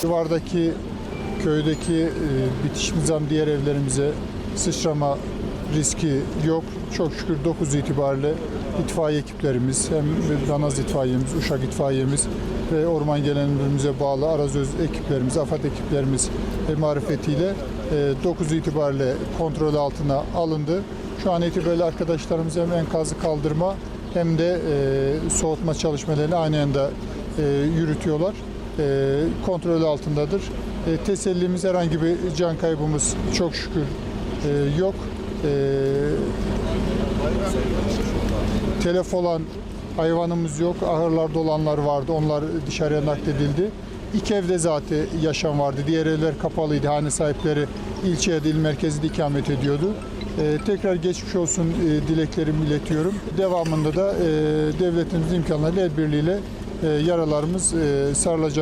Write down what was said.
Civardaki köydeki e, bitiş nizam diğer evlerimize sıçrama riski yok. Çok şükür 9 itibariyle itfaiye ekiplerimiz hem Danaz itfaiyemiz, Uşak itfaiyemiz ve orman genelimize bağlı Arazöz ekiplerimiz, AFAD ekiplerimiz e, marifetiyle e, 9 itibariyle kontrol altına alındı. Şu an itibariyle arkadaşlarımız hem enkazı kaldırma hem de e, soğutma çalışmalarını aynı anda e, yürütüyorlar e, kontrol altındadır. E, tesellimiz herhangi bir can kaybımız çok şükür e, yok. E, telef olan hayvanımız yok. Ahırlarda olanlar vardı. Onlar dışarıya nakledildi. İki evde zaten yaşam vardı. Diğer evler kapalıydı. Hane sahipleri ilçeye değil merkezde ikamet ediyordu. E, tekrar geçmiş olsun e, dileklerimi iletiyorum. Devamında da e, devletimizin imkanlarıyla el birliğiyle e, yaralarımız e, sarılacaktır.